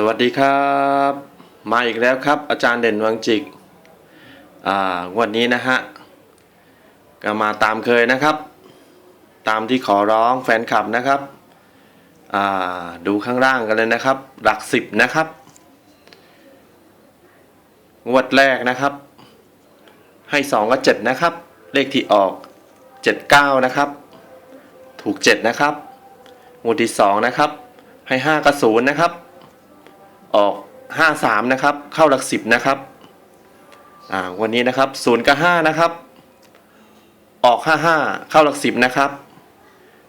สวัสดีครับ มาอีกแล้วครับ อาจารย์เด่นวังจิกวันนี้นะฮะก็มาตามเคยนะครับ ตามที่ขอร้องแฟนคลับนะครับดูข้างล่างกันเลยนะครับ หลักสิบนะครับงวดแรกนะครับ ให้สองกับเจ็ดนะครับ เลขที่ออกเจ็ดเก้านะครับ ถูกเจ็ดนะครับงวดที่สองนะครับ ให้ห้ากับศูนย์นะครับ ออก 53 นะครับ เข้าหลักสิบนะครับอ่าวันนี้นะครับ0กับ5นะครับ ออก 55 เข้าหลักสิบนะครับ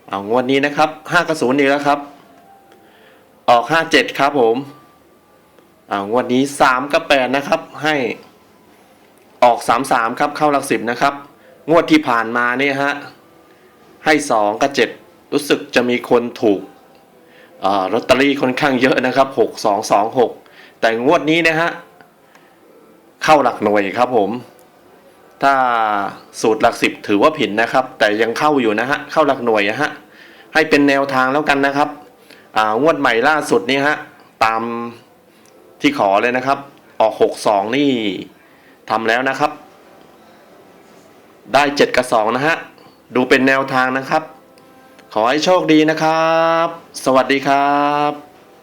เอางวดนี้นะครับ 5 กับ0อีกแล้วครับ ออก 57 ครับผมอ่างวดนี้ 3 กับ 8 นะครับ ให้ออก 33 ครับ เข้าหลักสิบนะครับ งวดที่ผ่านมาเนี่ยฮะให้ 2 กับ 7 รู้สึกจะมีคนถูก ลอตเตอรี่ค่อนข้างเยอะนะครับหกสองสองหกแต่งวดนี้นะฮะ เข้าหลักหน่วยครับผม ถ้าสูตรหลักสิบถือว่าผิดนะครับ แต่ยังเข้าอยู่นะฮะ เข้าหลักหน่วยฮะ ให้เป็นแนวทางแล้วกันนะครับอ่างวดใหม่ล่าสุดนี้ฮะ ตามที่ขอเลยนะครับ ออกหกสองนี่ทำแล้วนะครับ ได้เจ็ดกับสองนะฮะ ดูเป็นแนวทางนะครับ ขอให้โชคดีนะครับ สวัสดีครับ